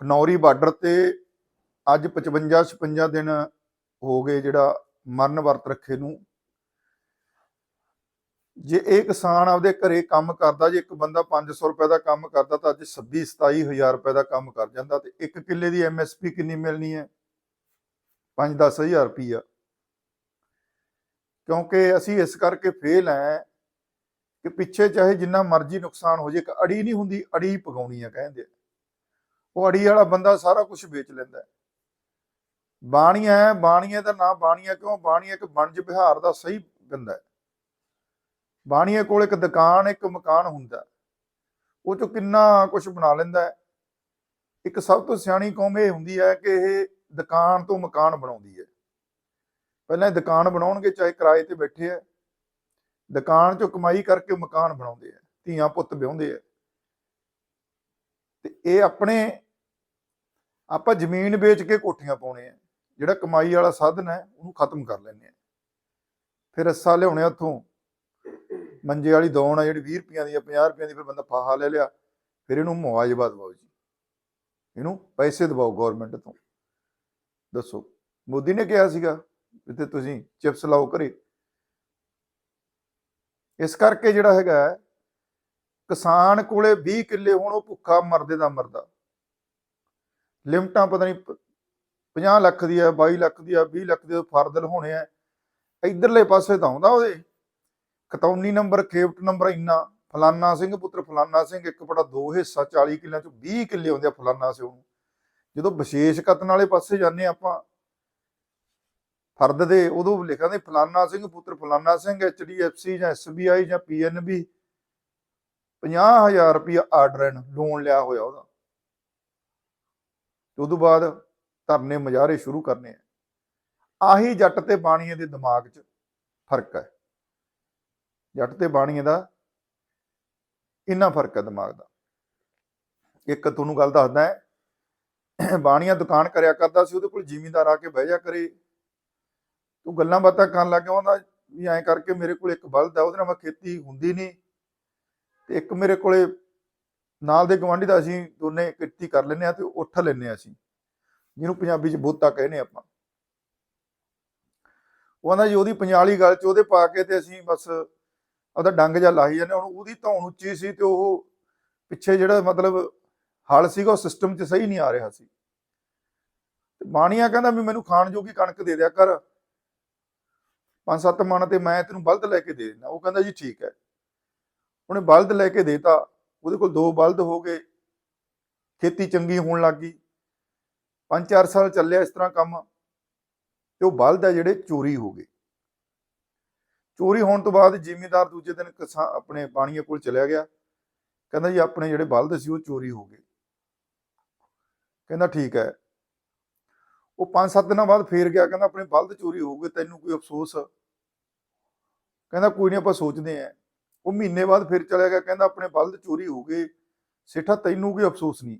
Khanauri border ਤੇ ਅੱਜ 55 56 ਦਿਨ ਹੋ ਗਏ ਜਿਹੜਾ ਮਰਨ ਵਰਤ ਰੱਖੇ ਨੂੰ। ਜੇ ਇਹ ਕਿਸਾਨ ਆਪਦੇ ਘਰੇ ਕੰਮ ਕਰਦਾ, ਜੇ ਇੱਕ ਬੰਦਾ 500 ਰੁਪਏ ਦਾ ਕੰਮ ਕਰਦਾ ਤਾਂ ਅੱਜ 26 27000 ਰੁਪਏ ਦਾ ਕੰਮ ਕਰ ਜਾਂਦਾ ਤੇ ਇੱਕ ਕਿੱਲੇ ਦੀ ਐਮਐਸਪੀ ਕਿੰਨੀ ਮਿਲਣੀ ਹੈ? 5-10000 ਰੁਪਈਆ। ਕਿਉਂਕਿ ਅਸੀਂ ਇਸ ਕਰਕੇ ਫੇਲ ਹੈ ਕਿ ਪਿੱਛੇ ਚਾਹੇ ਜਿੰਨਾ ਮਰਜ਼ੀ ਨੁਕਸਾਨ ਹੋ ਜੇ ਇੱਕ ਅੜੀ ਨਹੀਂ ਹੁੰਦੀ, ਅੜੀ ਪਗਾਉਣੀ ਆ ਕਹਿੰਦੇ ਉਹ ਅੜੀ ਵਾਲਾ ਬੰਦਾ ਸਾਰਾ ਕੁਝ ਵੇਚ ਲੈਂਦਾ ਹੈ। ਬਾਣੀਆ ਹੈ, ਬਾਣੀਆ ਦਾ ਨਾਮ ਬਾਣੀਆ ਕਿਉਂ? ਬਾਣੀਆ ਇੱਕ ਬਣਜ ਵਿਹਾਰ ਦਾ ਸਹੀ ਬੰਦਾ ਹੈ। ਬਾਣੀਏ ਕੋਲ ਇੱਕ ਦੁਕਾਨ, ਇੱਕ ਮਕਾਨ ਹੁੰਦਾ ਉਹ ਚੋਂ ਕਿੰਨਾ ਕੁਝ ਬਣਾ ਲੈਂਦਾ ਹੈ। ਇੱਕ ਸਭ ਤੋਂ ਸਿਆਣੀ ਕੌਮ ਇਹ ਹੁੰਦੀ ਹੈ ਕਿ ਇਹ ਦੁਕਾਨ ਤੋਂ ਮਕਾਨ ਬਣਾਉਂਦੀ ਹੈ। ਪਹਿਲਾਂ ਦੁਕਾਨ ਬਣਾਉਣਗੇ, ਚਾਹੇ ਕਿਰਾਏ ਤੇ ਬੈਠੇ ਆ ਦੁਕਾਨ ਚੋਂ ਕਮਾਈ ਕਰਕੇ ਮਕਾਨ ਬਣਾਉਂਦੇ ਆ ਧੀਆਂ ਪੁੱਤ ਵਿਆਹੁੰਦੇ ਆ ਤੇ ਇਹ ਆਪਣੇ ਆਪਾਂ ਜ਼ਮੀਨ ਵੇਚ ਕੇ ਕੋਠੀਆਂ ਪਾਉਣੇ ਆ। ਜਿਹੜਾ ਕਮਾਈ ਵਾਲਾ ਸਾਧਨ ਹੈ, ਉਹਨੂੰ ਖਤਮ ਕਰ ਲੈਂਦੇ ਆ। ਫਿਰ ਰੱਸਾ ਲਿਆਉਣੇ ਉੱਥੋਂ। ਮੰਜੇ ਵਾਲੀ ਦੌਣ ਆ ਜਿਹੜੀ 20 ਰੁਪਈਆਂ ਦੀ ਆ 50 ਰੁਪਈਆਂ ਦੀ, ਫਿਰ ਬੰਦਾ ਫਾਹਾ ਲੈ ਲਿਆ। ਫਿਰ ਇਹਨੂੰ ਮੁਆਵਜ਼ਾ ਦਿਵਾਓ ਜੀ। ਇਹਨੂੰ ਪੈਸੇ ਦਿਵਾਓ ਗਵਰਨਮੈਂਟ ਤੋਂ। ਦੱਸੋ। ਮੋਦੀ ਨੇ ਕਿਹਾ ਸੀਗਾ ਵੀ ਤੇ ਤੁਸੀਂ ਚਿਪਸ ਲਾਓ ਘਰੇ। ਇਸ ਕਰਕੇ ਜਿਹੜਾ ਹੈਗਾ ਕਿਸਾਨ ਕੋਲੇ 20 ਕਿੱਲੇ ਹੋਣ, ਉਹ ਭੁੱਖਾ ਮਰਦੇ ਦਾ ਮਰਦਾ। ਲਿਮਟਾਂ ਪਤਾ ਨਹੀਂ 50 ਲੱਖ ਦੀ ਆ 22 ਲੱਖ ਦੀ ਆ 20 ਲੱਖ ਦੇ ਫਰਦਲ ਹੋਣੇ ਆ। ਇਧਰਲੇ ਪਾਸੇ ਤਾਂ ਆਉਂਦਾ ਉਹਦੇ। ਖਤੌਨੀ ਨੰਬਰ, ਖੇਵਟ ਨੰਬਰ ਇੰਨਾ, ਫਲਾਨਾ ਸਿੰਘ ਪੁੱਤਰ ਫਲਾਨਾ ਸਿੰਘ, ਇੱਕ ਬੜਾ ਦੋ ਹਿੱਸਾ 40 ਕਿੱਲਿਆਂ ਚੋਂ 20 ਕਿੱਲੇ ਆਉਂਦੇ ਆ ਫਲਾਨਾ ਸਿੰਘ ਨੂੰ। ਜਦੋਂ ਵਿਸ਼ੇਸ਼ ਕਤਨ ਵਾਲੇ ਪਾਸੇ ਜਾਂਦੇ ਹਾਂ ਆਪਾਂ, ਫਰਦ ਦੇ, ਉਦੋਂ ਲਿਖਾਂਦੇ ਫਲਾਨਾ ਸਿੰਘ ਪੁੱਤਰ, ਫਲਾਨਾ ਸਿੰਘ ਐਚਡੀਐਫਸੀ ਜਾਂ ਐਸਬੀਆਈ ਜਾਂ ਪੀਐਨਬੀ 50000 ਰੁਪਇਆ ਆਰਡਰ ਹੈ ਲੋਨ ਲਿਆ ਹੋਇਆ ਉਹਦਾ। ਤੇ ਉਦੋਂ ਬਾਅਦ ਧਰਨੇ ਮੁਜ਼ਾਹਰੇ ਸ਼ੁਰੂ ਕਰਨੇ ਆ। ਆਹੀ ਜੱਟ ਤੇ ਬਾਣੀਏ ਦੇ ਦਿਮਾਗ 'ਚ ਫ਼ਰਕ ਹੈ। ਜੱਟ ਤੇ ਬਾਣੀਏ ਦਾ ਇੰਨਾ ਫ਼ਰਕ ਹੈ ਦਿਮਾਗ ਦਾ। ਇੱਕ ਤੁਹਾਨੂੰ ਗੱਲ ਦੱਸਦਾ ਹੈ, ਬਾਣੀਆ ਦੁਕਾਨ ਕਰਿਆ ਕਰਦਾ ਸੀ, ਉਹਦੇ ਕੋਲ ਜ਼ਿਮੀਂਦਾਰ ਆ ਕੇ ਬਹਿ ਜਾ ਕਰੇ। ਤੂੰ ਗੱਲਾਂ ਬਾਤਾਂ ਕਰਨ ਲੱਗ ਗਿਆ, ਉਹਦਾ ਵੀ ਐਂ ਕਰਕੇ ਮੇਰੇ ਕੋਲ ਇੱਕ ਬਲਦ ਹੈ, ਉਹਦੇ ਨਾਲ ਮੈਂ ਖੇਤੀ ਹੁੰਦੀ ਨਹੀਂ। ਤੇ ਇੱਕ ਮੇਰੇ ਕੋਲੇ ਨਾਲ ਦੇ ਗਵਾਂਢੀ ਦਾ ਅਸੀਂ ਦੋਨੇ ਕਿਰਤੀ ਕਰ ਲੈਨੇ ਆ ਤੇ ਉੱਠ ਲੈਨੇ ਆ ਅਸੀਂ, ਜਿਹਨੂੰ ਪੰਜਾਬੀ ਚ ਬੋਤਾ ਕਹਿੰਦੇ ਆਪਾਂ। ਉਹ ਕਹਿੰਦਾ ਜੀ ਉਹਦੀ ਪੰਜਾਲੀ ਗੱਲ ਚ ਉਹਦੇ ਪਾ ਕੇ ਤੇ ਅਸੀਂ ਬਸ ਉਹਦਾ ਡੰਗ ਜਾਂ ਲਾਹੀ ਜਾਂਦੇ ਹੁਣ ਉਹਦੀ ਧੌਣ ਉੱਚੀ ਸੀ ਤੇ ਉਹ ਪਿੱਛੇ ਜਿਹੜਾ ਮਤਲਬ ਹਲ ਸੀਗਾ ਉਹ ਸਿਸਟਮ 'ਚ ਸਹੀ ਨਹੀਂ ਆ ਰਿਹਾ ਸੀ। ਤੇ ਬਾਣੀਆ ਕਹਿੰਦਾ ਵੀ ਮੈਨੂੰ ਖਾਣ ਜੋਗੀ ਕਣਕ ਦੇ ਦਿਆ ਕਰ। ਪੰਜ ਸੱਤ ਮਣ ਤੇ ਮੈਂ ਤੈਨੂੰ ਬਲਦ ਲੈ ਕੇ ਦੇ ਦਿੰਦਾ, ਉਹ ਕਹਿੰਦਾ ਜੀ ਠੀਕ ਹੈ। ਉਹਨੇ ਬਲਦ ਲੈ ਕੇ ਦੇਤਾ, ਉਹਦੇ ਕੋਲ ਦੋ ਬਲਦ ਹੋ ਗਏ। ਖੇਤੀ ਚੰਗੀ ਹੋਣ ਲੱਗ ਗਈ। ਪੰਜ ਚਾਰ ਸਾਲ ਚੱਲਿਆ ਇਸ ਤਰ੍ਹਾਂ ਕੰਮ ਤੇ ਉਹ ਬਲਦ ਹੈ ਜਿਹੜੇ ਚੋਰੀ ਹੋ ਗਏ। ਚੋਰੀ ਹੋਣ ਤੋਂ ਬਾਅਦ ਜ਼ਿਮੀਂਦਾਰ ਦੂਜੇ ਦਿਨ ਕਿਸਾ ਆਪਣੇ ਪਾਣੀਏ ਕੋਲ ਚਲਿਆ ਗਿਆ। ਕਹਿੰਦਾ ਜੀ, ਆਪਣੇ ਜਿਹੜੇ ਬਲਦ ਸੀ, ਉਹ ਚੋਰੀ ਹੋ ਗਏ। ਕਹਿੰਦਾ ਠੀਕ ਹੈ। ਉਹ 5-7 ਦਿਨਾਂ ਬਾਅਦ ਫੇਰ ਗਿਆ, ਕਹਿੰਦਾ ਆਪਣੇ ਬਲਦ ਚੋਰੀ ਹੋ ਗਏ, ਤੈਨੂੰ ਕੋਈ ਅਫਸੋਸ? ਕਹਿੰਦਾ ਕੋਈ ਨਹੀਂ ਆਪਾਂ ਸੋਚਦੇ ਆਂ ਉਹ ਮਹੀਨੇ ਬਾਅਦ ਫਿਰ ਚਲਿਆ ਗਿਆ, ਕਹਿੰਦਾ ਆਪਣੇ ਬਲਦ ਚੋਰੀ ਹੋ ਗਏ, ਸੇਠਾ ਤੈਨੂੰ ਕੋਈ ਅਫਸੋਸ ਨਹੀਂ।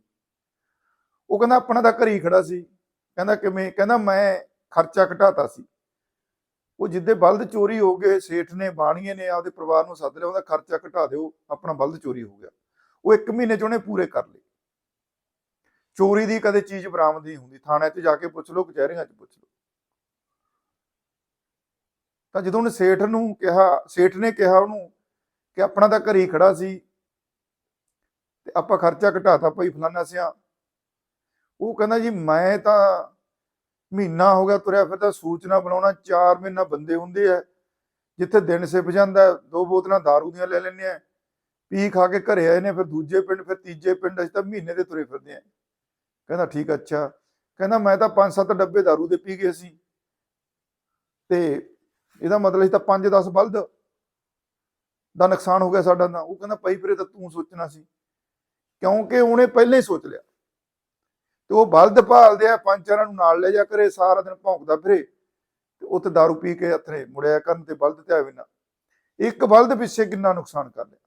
ਉਹ ਕਹਿੰਦਾ ਆਪਣਾ ਤਾਂ ਘਰੇ ਹੀ ਖੜਾ ਸੀ, ਕਹਿੰਦਾ ਕਿਵੇਂ, ਕਹਿੰਦਾ ਮੈਂ ਖਰਚਾ ਘਟਾਤਾ ਸੀ। ਉਹ ਜਿੱਦੇ ਬਲਦ ਚੋਰੀ ਹੋ ਗਏ, ਸੇਠ ਨੇ ਬਾਣੀਏ ਨੇ ਆਪਦੇ ਪਰਿਵਾਰ ਨੂੰ ਸੱਦ ਲਿਆ, ਉਹਦਾ ਖਰਚਾ ਘਟਾ ਦਿਓ, ਆਪਣਾ ਬਲਦ ਚੋਰੀ ਹੋ ਗਿਆ। ਉਹ ਇੱਕ ਮਹੀਨੇ ਚ ਉਹਨੇ ਪੂਰੇ ਕਰ ਲਏ। ਚੋਰੀ ਦੀ ਕਦੇ ਚੀਜ਼ ਬਰਾਮਦ ਨਹੀਂ ਹੁੰਦੀ, ਥਾਣੇ 'ਚ ਜਾ ਕੇ ਪੁੱਛ ਲਓ, ਕਚਹਿਰੀਆਂ 'ਚ ਪੁੱਛ ਲਓ। ਤਾਂ ਜਦੋਂ ਉਹਨੇ ਸੇਠ ਨੂੰ ਕਿਹਾ, ਸੇਠ ਨੇ ਕਿਹਾ ਉਹਨੂੰ ਕਿ ਆਪਣਾ ਤਾਂ ਘਰ ਹੀ ਖੜਾ ਸੀ ਤੇ ਆਪਾਂ ਖਰਚਾ ਘਟਾਤਾ ਭਾਈ ਫਲਾਨਾ ਸਿਆ ਉਹ ਕਹਿੰਦਾ ਜੀ ਮੈਂ ਤਾਂ ਮਹੀਨਾ ਹੋ ਗਿਆ ਤੁਰਿਆ ਫਿਰਦਾ ਸੂਚਨਾ ਬਣਾਉਣਾ 4 ਮਹੀਨਾ ਬੰਦੇ ਹੁੰਦੇ ਆ ਜਿੱਥੇ ਦਿਨ ਸਿਪ ਜਾਂਦਾ ਹੈ, ਦੋ ਬੋਤਲਾਂ दारू ਦੀਆਂ ਲੈ ਲੈਂਦੇ ਆ ਪੀ ਖਾ ਕੇ ਘਰੇ ਆਏ ਨੇ ਫਿਰ ਦੂਜੇ ਪਿੰਡ ਫਿਰ ਤੀਜੇ ਪਿੰਡ ਅਸੀਂ ਤਾਂ ਮਹੀਨੇ ਦੇ ਤੁਰੇ ਫਿਰਦੇ ਆ ਕਹਿੰਦਾ ਠੀਕ ਆ, ਅੱਛਾ ਕਹਿੰਦਾ ਮੈਂ ਤਾਂ 5-7 ਡੱਬੇ दारू ਦੇ ਪੀ ਗਏ ਸੀ ਤੇ ਇਹਦਾ ਮਤਲਬ ਸੀ ਤਾਂ 5-10 ਬਲਦ ਦਾ ਨੁਕਸਾਨ ਹੋ ਗਿਆ ਸਾਡਾ ਤਾਂ ਉਹ ਕਹਿੰਦਾ, ਭਾਈ ਫਿਰ ਇਹ ਤਾਂ ਤੂੰ ਸੋਚਣਾ ਸੀ। ਕਿਉਂਕਿ ਉਹਨੇ ਪਹਿਲਾਂ ਹੀ ਸੋਚ ਲਿਆ। ਤੇ ਉਹ ਬਲਦ ਭਾਲਦੇ ਆ, ਪੰਜ ਚਾਰਾਂ ਨੂੰ ਨਾਲ ਲੈ ਜਾ ਕਰੇ, ਸਾਰਾ ਦਿਨ ਭੌਂਕਦਾ ਫਿਰੇ। ਤੇ ਉੱਥੇ दारू ਪੀ ਕੇ ਹੱਥਰੇ ਮੁੜਿਆ ਕਰਨ ਤੇ ਬਲਦ ਤੇ ਆਵੇ ਨਾ। ਇੱਕ ਬਲਦ ਪਿੱਛੇ ਕਿੰਨਾ ਨੁਕਸਾਨ ਕਰ ਲਿਆ।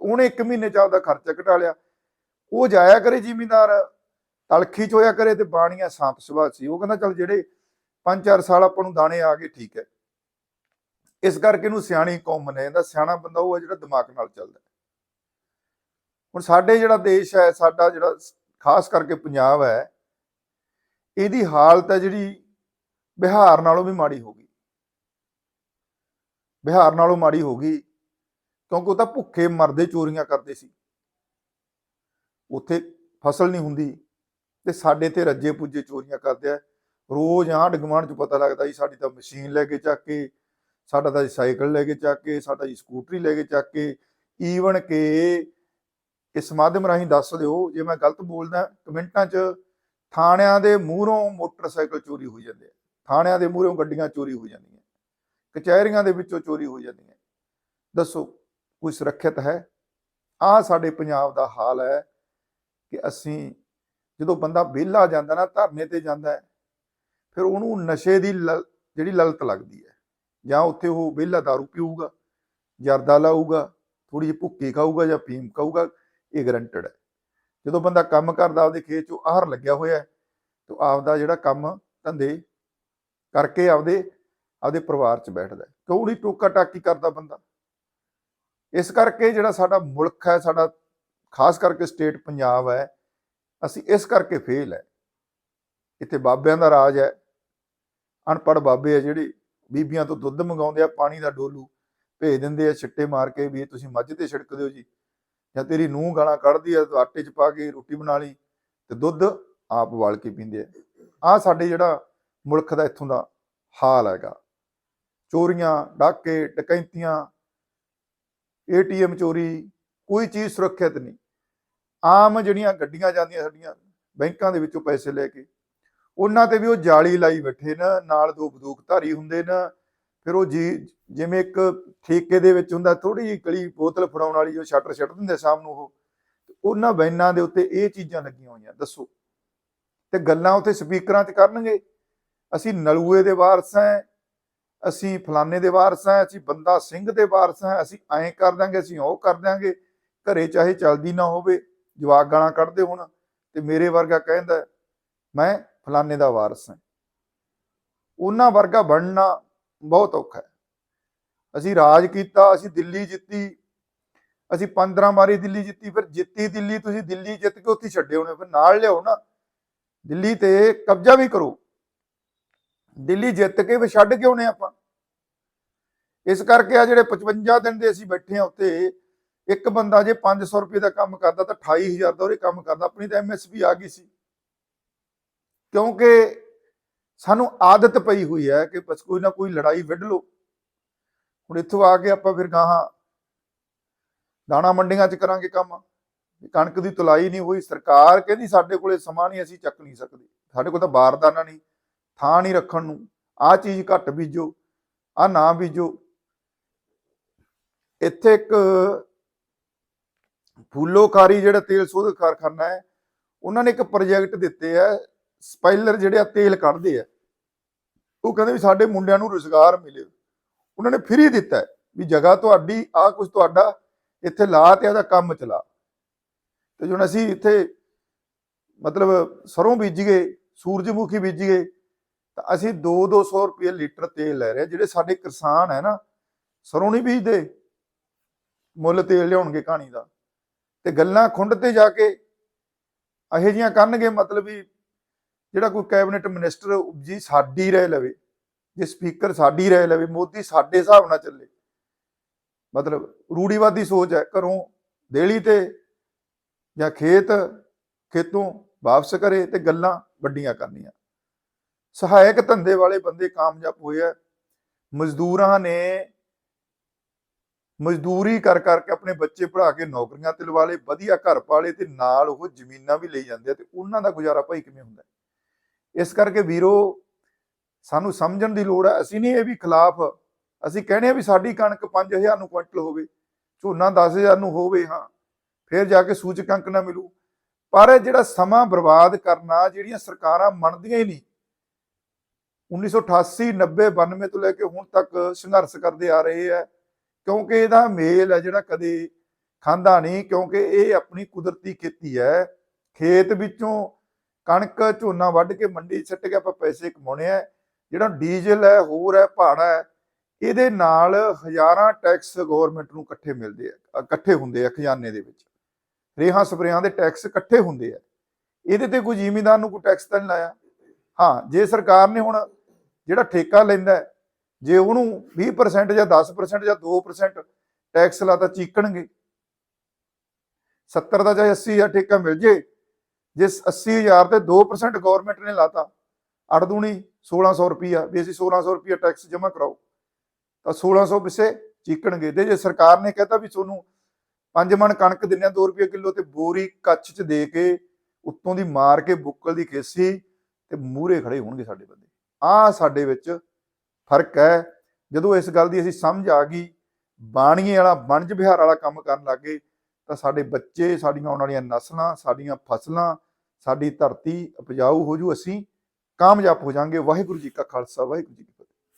ਉਹਨੇ ਇੱਕ ਮਹੀਨੇ ਚ ਆਪਦਾ ਖਰਚਾ ਘਟਾ ਲਿਆ। ਉਹ ਜਾਇਆ ਕਰੇ ਜ਼ਿਮੀਂਦਾਰ, ਤਲਖੀ ਚ ਹੋਇਆ ਕਰੇ ਤੇ ਬਾਣੀਆਂ ਸਾਂਪ ਸੁਭਾਅ ਸੀ। ਉਹ ਕਹਿੰਦਾ, ਚੱਲ ਜਿਹੜੇ ਪੰਜ ਚਾਰ ਸਾਲ ਆਪਾਂ ਨੂੰ ਦਾਣੇ ਆ ਗਏ, ਠੀਕ ਹੈ। ਇਸ ਕਰਕੇ ਇਹਨੂੰ ਸਿਆਣੀ ਕੌਮ ਮੰਨਿਆ ਜਾਂਦਾ, ਸਿਆਣਾ ਬੰਦਾ ਉਹ ਹੈ ਜਿਹੜਾ ਦਿਮਾਗ ਨਾਲ ਚੱਲਦਾ ਹੁਣ ਸਾਡੇ ਜਿਹੜਾ ਦੇਸ਼ ਹੈ, ਸਾਡਾ ਜਿਹੜਾ ਖਾਸ ਕਰਕੇ ਪੰਜਾਬ ਹੈ, ਇਹਦੀ ਹਾਲਤ ਹੈ ਜਿਹੜੀ ਬਿਹਾਰ ਨਾਲੋਂ ਵੀ ਮਾੜੀ ਹੋ ਗਈ। ਬਿਹਾਰ ਨਾਲੋਂ ਮਾੜੀ ਹੋ ਗਈ, ਕਿਉਂਕਿ ਉਹ ਤਾਂ ਭੁੱਖੇ ਮਰਦੇ ਚੋਰੀਆਂ ਕਰਦੇ ਸੀ। ਉੱਥੇ ਫਸਲ ਨਹੀਂ ਹੁੰਦੀ ਤੇ ਸਾਡੇ ਤੇ ਰੱਜੇ ਪੁੱਜੇ ਚੋਰੀਆਂ ਕਰਦੇ ਆ। ਰੋਜ਼ ਆਂਢ ਗੁਆਂਢ ਚ ਪਤਾ ਲੱਗਦਾ ਜੀ, ਸਾਡੀ ਤਾਂ ਮਸ਼ੀਨ ਲੈ ਕੇ ਚੱਕ ਕੇ ਸਾਡਾ ਤਾਂ ਜੀ ਸਾਈਕਲ ਲੈ ਕੇ ਚੱਕ ਕੇ, ਸਾਡਾ ਜੀ ਸਕੂਟਰੀ ਲੈ ਕੇ ਚੱਕ ਕੇ ਈਵਨ ਕਿ ਇਸ ਮਾਧਿਅਮ ਰਾਹੀਂ ਦੱਸ ਦਿਓ, ਜੇ ਮੈਂ ਗਲਤ ਬੋਲਦਾ, ਕਮੈਂਟਾਂ 'ਚ ਥਾਣਿਆਂ ਦੇ ਮੂਹਰੋਂ ਮੋਟਰਸਾਈਕਲ ਚੋਰੀ ਹੋ ਜਾਂਦੇ ਆ। ਥਾਣਿਆਂ ਦੇ ਮੂਹਰੋਂ ਗੱਡੀਆਂ ਚੋਰੀ ਹੋ ਜਾਂਦੀਆਂ। ਕਚਹਿਰੀਆਂ ਦੇ ਵਿੱਚੋਂ ਚੋਰੀ ਹੋ ਜਾਂਦੀਆਂ। ਦੱਸੋ, ਕੋਈ ਸੁਰੱਖਿਅਤ ਹੈ? ਆ ਸਾਡੇ ਪੰਜਾਬ ਦਾ ਹਾਲ ਹੈ ਕਿ ਅਸੀਂ ਜਦੋਂ ਬੰਦਾ ਵਿਹਲਾ ਜਾਂਦਾ ਨਾ, ਧਰਨੇ ਤੇ ਜਾਂਦਾ ਫਿਰ ਉਹਨੂੰ ਨਸ਼ੇ ਦੀ ਲ- ਜਿਹੜੀ ਲਲਤ ਲੱਗਦੀ ਹੈ। ਜਾਂ ਉੱਥੇ ਉਹ ਵਿਹਲਾ ਦਾਰੂ ਪੀਊਗਾ ਜਰਦਾ ਲਾਊਗਾ ਥੋੜੀ ਜਿਹੀ ਭੁੱਕੀ ਖਾਊਗਾ ਜਾਂ ਫੀਮ ਖਾਊਗਾ, ਇਹ ਗਰੰਟਡ ਹੈ। ਜਦੋਂ ਬੰਦਾ ਕੰਮ ਕਰਦਾ, ਆਪਦੇ ਖੇਤ ਚੋਂ ਆਹਰ ਲੱਗਿਆ ਹੋਇਆ ਹੈ, ਤਾਂ ਆਪਦਾ ਜਿਹੜਾ ਕੰਮ ਧੰਦੇ ਕਰਕੇ ਆਪਦੇ ਆਪਦੇ ਪਰਿਵਾਰ 'ਚ ਬੈਠਦਾ ਕਿਉਂ ਨਹੀਂ ਟੋਕਾ ਟਾਕੀ ਕਰਦਾ ਬੰਦਾ? ਇਸ ਕਰਕੇ ਜਿਹੜਾ ਸਾਡਾ ਮੁਲਕ ਹੈ, ਸਾਡਾ ਖਾਸ ਕਰਕੇ ਸਟੇਟ ਪੰਜਾਬ ਹੈ, ਅਸੀਂ ਇਸ ਕਰਕੇ ਫੇਲ ਹੈ। ਇੱਥੇ ਬਾਬਿਆਂ ਦਾ ਰਾਜ ਹੈ ਅਨਪੜ ਬਾਬੇ ਆ ਜਿਹੜੇ ਬੀਬੀਆਂ ਤੋਂ ਦੁੱਧ ਮੰਗਾਉਂਦੇ ਆ, ਪਾਣੀ ਦਾ ਡੋਲੂ ਭੇਜ ਦਿੰਦੇ ਆ, ਛਿੱਟੇ ਮਾਰ ਕੇ ਵੀ ਇਹ ਤੁਸੀਂ ਮੱਝ ਤੇ ਛਿੜਕ ਦਿਓ ਜੀ। ਜਾਂ ਤੇਰੀ ਨੂੰਹ ਗਾਲਾਂ ਕੱਢਦੀ ਆ ਆਟੇ 'ਚ ਪਾ ਕੇ ਰੋਟੀ ਬਣਾ ਲਈ ਤੇ ਦੁੱਧ ਆਪ ਵਾਲ ਕੇ ਪੀਂਦੇ ਆ। ਆ ਸਾਡੇ ਜਿਹੜਾ ਮੁਲਕ ਦਾ ਇੱਥੋਂ ਦਾ ਹਾਲ ਹੈਗਾ। ਚੋਰੀਆਂ, ਡਾਕੇ, ਡਕੈਂਤੀਆਂ, ਏਟੀਐਮ ਚੋਰੀ, ਕੋਈ ਚੀਜ਼ ਸੁਰੱਖਿਅਤ ਨਹੀਂ। ਆਮ ਜਿਹੜੀਆਂ ਗੱਡੀਆਂ ਜਾਂਦੀਆਂ ਸਾਡੀਆਂ ਬੈਂਕਾਂ ਦੇ ਵਿੱਚੋਂ ਪੈਸੇ ਲੈ ਕੇ ਉਹਨਾਂ ਤੇ ਵੀ ਉਹ ਜਾਲੀ ਲਾਈ ਬੈਠੇ ਨਾ, ਨਾਲ ਦੋ ਬੰਦੂਕਧਾਰੀ ਹੁੰਦੇ ਨਾ, ਫਿਰ ਉਹ ਜੀ ਜਿਵੇਂ ਇੱਕ ਠੇਕੇ ਦੇ ਵਿੱਚ ਹੁੰਦਾ ਥੋੜੀ ਜਿਹੀ ਕਲੀ ਬੋਤਲ ਫੜਾਉਣ ਵਾਲੀ ਜੋ ਸ਼ਟਰ ਛੱਡ ਦਿੰਦੇ ਸ਼ਾਮ ਨੂੰ ਉਹ ਉਹਨਾਂ ਬੈਨਾਂ ਦੇ ਉੱਤੇ ਇਹ ਚੀਜ਼ਾਂ ਲੱਗੀਆਂ ਹੋਈਆਂ, ਦੱਸੋ। ਤੇ ਗੱਲਾਂ ਉੱਥੇ ਸਪੀਕਰਾਂ 'ਚ ਕਰਨਗੇ। ਅਸੀਂ ਨਲੂਏ ਦੇ ਵਾਰਸ ਹਾਂ, ਅਸੀਂ ਫਲਾਣੇ ਦੇ ਵਾਰਸ ਹਾਂ, ਅਸੀਂ ਬੰਦਾ ਸਿੰਘ ਦੇ ਵਾਰਸ ਹਾਂ, ਅਸੀਂ ਐਂ ਕਰ ਦਾਂਗੇ ਅਸੀਂ ਉਹ ਕਰ ਦਾਂਗੇ ਘਰੇ ਚਾਹੇ ਚੱਲਦੀ ਨਾ ਹੋਵੇ, ਜਵਾਕ ਗਾਲਾਂ ਕੱਢਦੇ ਹੋਣ, ਤੇ ਮੇਰੇ ਵਰਗਾ ਕਹਿੰਦਾ, ਮੈਂ ਫਲਾਣੇ ਦਾ ਵਾਰਸ ਹੈ। ਉਹਨਾਂ ਵਰਗਾ ਬਣਨਾ ਬਹੁਤ ਔਖਾ ਹੈ। ਅਸੀਂ ਰਾਜ ਕੀਤਾ, ਅਸੀਂ ਦਿੱਲੀ ਜਿੱਤੀ, ਅਸੀਂ 15 ਵਾਰੀ ਦਿੱਲੀ ਜਿੱਤੀ, ਫਿਰ ਜਿੱਤੀ ਦਿੱਲੀ, ਤੁਸੀਂ ਦਿੱਲੀ ਜਿੱਤ ਕੇ ਉੱਥੇ ਛੱਡੇ ਹੋਣੇ, ਫਿਰ ਨਾਲ ਲਿਆਓ ਨਾ। ਦਿੱਲੀ ਤੇ ਕਬਜ਼ਾ ਵੀ ਕਰੋ। ਦਿੱਲੀ ਜਿੱਤ ਕੇ ਵੀ ਛੱਡ ਕੇ ਆਉਣੇ ਆਪਾਂ। ਇਸ ਕਰਕੇ ਆ ਜਿਹੜੇ 55 ਦਿਨ ਦੇ ਅਸੀਂ ਬੈਠੇ ਆ ਉੱਤੇ ਇੱਕ ਬੰਦਾ ਜੇ 500 ਰੁਪਏ ਦਾ ਕੰਮ ਕਰਦਾ ਤਾਂ 28000 ਦਾ ਉਹਦੇ ਕੰਮ ਕਰਦਾ। ਆਪਣੀ ਤਾਂ ਐਮਐਸਪੀ ਆ ਗਈ ਸੀ। ਕਿਉਂਕਿ ਸਾਨੂੰ ਆਦਤ ਪਈ ਹੋਈ ਹੈ ਕਿ ਬਸ ਕੋਈ ਨਾ ਕੋਈ ਲੜਾਈ ਵਿੱਢ ਲਓ। ਹੁਣ ਇੱਥੋਂ ਆ ਕੇ ਆਪਾਂ ਫਿਰ ਗਾਹਾਂ ਦਾਣਾ ਮੰਡੀਆਂ 'ਚ ਕਰਾਂਗੇ ਕੰਮ। ਕਣਕ ਦੀ ਤੁਲਾਈ ਨਹੀਂ ਹੋਈ, ਸਰਕਾਰ ਕਹਿੰਦੀ ਸਾਡੇ ਕੋਲੇ ਸਮਾਂ ਨਹੀਂ, ਅਸੀਂ ਚੱਕ ਨਹੀਂ ਸਕਦੇ। ਸਾਡੇ ਕੋਲ ਤਾਂ ਬਾਰਦਾਨਾ ਨਹੀਂ, ਥਾਂ ਨਹੀਂ ਰੱਖਣ ਨੂੰ। ਆਹ ਚੀਜ਼ ਘੱਟ ਬੀਜੋ, ਆਹ ਨਾ ਬੀਜੋ। ਇੱਥੇ ਇੱਕ ਫੂਲੋਕਾਰੀ ਜਿਹੜਾ ਤੇਲ ਸੋਧ ਕਾਰਖਾਨਾ ਹੈ, ਉਹਨਾਂ ਨੇ ਇੱਕ ਪ੍ਰੋਜੈਕਟ ਦਿੱਤੇ ਆ ਸਪਾਈਲਰ ਜਿਹੜੇ ਆ ਤੇਲ ਕੱਢਦੇ ਆ, ਉਹ ਕਹਿੰਦੇ ਵੀ ਸਾਡੇ ਮੁੰਡਿਆਂ ਨੂੰ ਰੋਜ਼ਗਾਰ ਮਿਲੇ। ਉਹਨਾਂ ਨੇ ਫ੍ਰੀ ਦਿੱਤਾ ਵੀ ਜਗ੍ਹਾ ਤੁਹਾਡੀ ਆ ਕੁਝ ਤੁਹਾਡਾ, ਇੱਥੇ ਲਾ ਤੇ ਇਹਦਾ ਕੰਮ ਚਲਾ। ਤੇ ਜਦੋਂ ਅਸੀਂ ਇੱਥੇ ਮਤਲਬ ਸਰੋਂ ਬੀਜੀਏ ਸੂਰਜਮੁਖੀ ਬੀਜੀਏ ਤਾਂ ਅਸੀਂ 2-200 ਰੁਪਏ ਲੀਟਰ ਤੇਲ ਲੈ ਰਹੇ ਜਿਹੜੇ ਸਾਡੇ ਕਿਸਾਨ ਹੈ ਨਾ, ਸਰੋਂ ਨਹੀਂ ਬੀਜਦੇ, ਮੁੱਲ ਤੇਲ ਲਿਆਉਣਗੇ ਕਹਾਣੀ ਦਾ। ਤੇ ਗੱਲਾਂ ਖੁੰਡ ਤੇ ਜਾ ਕੇ ਇਹੋ ਜੀਆਂ ਕਰਨਗੇ, ਮਤਲਬ ਵੀ ਜਿਹੜਾ ਕੋਈ ਕੈਬਨਿਟ ਮਿਨਿਸਟਰ ਜੀ ਸਾਡੀ ਰਹਿ ਲਵੇ, ਜੇ ਸਪੀਕਰ ਸਾਡੀ ਰਹਿ ਲਵੇ, ਮੋਦੀ ਸਾਡੇ ਹਿਸਾਬ ਨਾਲ ਚੱਲੇ। ਮਤਲਬ ਰੂੜੀਵਾਦੀ ਸੋਚ ਹੈ, ਘਰੋਂ ਦੇਲੀ ਤੇ ਜਾਂ ਖੇਤ, ਖੇਤੋਂ ਵਾਪਸ ਕਰੇ ਤੇ ਗੱਲਾਂ ਵੱਡੀਆਂ ਕਰਨੀਆਂ। ਸਹਾਇਕ ਧੰਦੇ ਵਾਲੇ ਬੰਦੇ ਕਾਮਯਾਬ ਹੋਏ ਆ। ਮਜ਼ਦੂਰਾਂ ਨੇ ਮਜ਼ਦੂਰੀ ਕਰ ਕਰਕੇ ਆਪਣੇ ਬੱਚੇ ਪੜ੍ਹਾ ਕੇ ਨੌਕਰੀਆਂ ਤੇ ਲਵਾ ਲਏ, ਵਧੀਆ ਘਰ ਪਾਲੇ ਤੇ ਨਾਲ ਉਹ ਜ਼ਮੀਨਾਂ ਵੀ ਲਈ ਜਾਂਦੇ ਆ ਤੇ ਉਹਨਾਂ ਦਾ ਗੁਜ਼ਾਰਾ ਭਾਈ ਕਿਵੇਂ ਹੁੰਦਾ? ਇਸ ਕਰਕੇ ਵੀਰੋ, ਸਾਨੂੰ ਸਮਝਣ ਦੀ ਲੋੜ ਹੈ। ਅਸੀਂ ਨਹੀਂ ਇਹ ਵੀ ਖਿਲਾਫ, ਅਸੀਂ ਕਹਿੰਦੇ ਆ ਵੀ ਸਾਡੀ ਕਣਕ 5000 ਨੂੰ ਕੁਇੰਟਲ ਹੋਵੇ, ਝੋਨਾ 10000 ਨੂੰ ਹੋਵੇ, ਹਾਂ, ਫਿਰ ਜਾ ਕੇ ਸੂਚਕ ਅੰਕ ਨਾ ਮਿਲੂ। ਪਰ ਜਿਹੜਾ ਸਮਾਂ ਬਰਬਾਦ ਕਰਨਾ, ਜਿਹੜੀਆਂ ਸਰਕਾਰਾਂ ਮੰਨਦੀਆਂ ਹੀ ਨਹੀਂ 1988 90 92 ਤੋਂ ਲੈ ਕੇ ਹੁਣ ਤੱਕ ਸੰਘਰਸ਼ ਕਰਦੇ ਆ ਰਹੇ ਆ ਕਿਉਂਕਿ ਇਹਦਾ ਮੇਲ ਹੈ ਜਿਹੜਾ ਕਦੇ ਖਾਂਦਾ ਨਹੀਂ, ਕਿਉਂਕਿ ਇਹ ਆਪਣੀ ਕੁਦਰਤੀ ਖੇਤੀ ਹੈ। ਖੇਤ ਵਿੱਚੋਂ ਕਣਕ ਝੋਨਾ ਵੱਢ ਕੇ ਮੰਡੀ 'ਚ ਕੇ ਆਪਾਂ ਪੈਸੇ ਕਮਾਉਣੇ ਆ, ਜਿਹੜਾ ਡੀਜ਼ਲ ਹੈ, ਹੋਰ ਹੈ, ਭਾੜਾ ਹੈ, ਇਹਦੇ ਨਾਲ ਹਜ਼ਾਰਾਂ ਟੈਕਸ ਗਵਰਨਮੈਂਟ ਨੂੰ ਇਕੱਠੇ ਮਿਲਦੇ ਆ, ਇਕੱਠੇ ਹੁੰਦੇ ਆ ਖਜ਼ਾਨੇ ਦੇ ਵਿੱਚ। ਰੇਹਾਂ ਸਪਰੇਆਂ ਦੇ ਟੈਕਸ ਇਕੱਠੇ ਹੁੰਦੇ ਆ। ਇਹਦੇ ਤੇ ਕੋਈ ਜ਼ਿਮੀਂਦਾਰ ਨੂੰ ਕੋਈ ਟੈਕਸ ਤਾਂ ਨਹੀਂ ਲਾਇਆ? ਹਾਂ, ਜੇ ਸਰਕਾਰ ਨੇ ਹੁਣ ਜਿਹੜਾ ਠੇਕਾ ਲੈਂਦਾ ਜੇ ਉਹਨੂੰ 20% ਜਾਂ 10% ਜਾਂ 2% ਟੈਕਸ ਲਾਤਾ ਚੀਕਣਗੇ। 70 ਦਾ ਜਾਂ 80 ਹਜ਼ਾਰ ਠੇਕਾ ਮਿਲ ਜੇ ਜਿਸ 80000 ਤੇ 2% ਗਵਰਨਮੈਂਟ ਨੇ ਲਾਤਾ ਅੜਦੂਣੀ 1600 ਰੁਪਿਆ ਵੀ ਅਸੀਂ 1600 ਰੁਪਿਆ ਟੈਕਸ ਜਮ੍ਹਾਂ ਕਰਾਓ। ਤਾਂ 1600 ਪਿੱਛੇ ਚੀਕਣਗੇ। ਤੇ ਜੇ ਸਰਕਾਰ ਨੇ ਕਹਿਤਾ ਵੀ ਤੁਹਾਨੂੰ ਪੰਜ ਮਣ ਕਣਕ ਦਿੰਨੇ ਆ 2 ਰੁਪਏ ਕਿਲੋ, ਤੇ ਬੋਰੀ ਕੱਚ ਚ ਦੇ ਕੇ ਉੱਤੋਂ ਦੀ ਮਾਰ ਕੇ ਬੁੱਕਲ ਦੀ ਖੇਸੀ ਤੇ ਮੂਹਰੇ ਖੜੇ ਹੋਣਗੇ ਸਾਡੇ ਬੰਦੇ। ਆ ਸਾਡੇ ਵਿੱਚ ਫ਼ਰਕ ਹੈ। ਜਦੋਂ ਇਸ ਗੱਲ ਦੀ ਅਸੀਂ ਸਮਝ ਆ ਗਈ, ਬਾਣੀਏ ਵਾਲਾ ਵਣਜ ਵਿਹਾਰ ਵਾਲਾ ਕੰਮ ਕਰਨ ਲੱਗੇ ਤਾਂ ਸਾਡੇ ਬੱਚੇ, ਸਾਡੀਆਂ ਆਉਣ ਵਾਲੀਆਂ ਨਸਲਾਂ, ਸਾਡੀਆਂ ਫਸਲਾਂ, ਸਾਡੀ ਧਰਤੀ ਉਪਜਾਊ ਹੋ ਜੂ, ਅਸੀਂ ਕਾਮਯਾਬ ਹੋ ਜਾਾਂਗੇ ਵਾਹਿਗੁਰੂ ਜੀ ਕਾ ਖਾਲਸਾ, ਵਾਹਿਗੁਰੂ ਜੀ ਕੀ ਫਤਿਹ।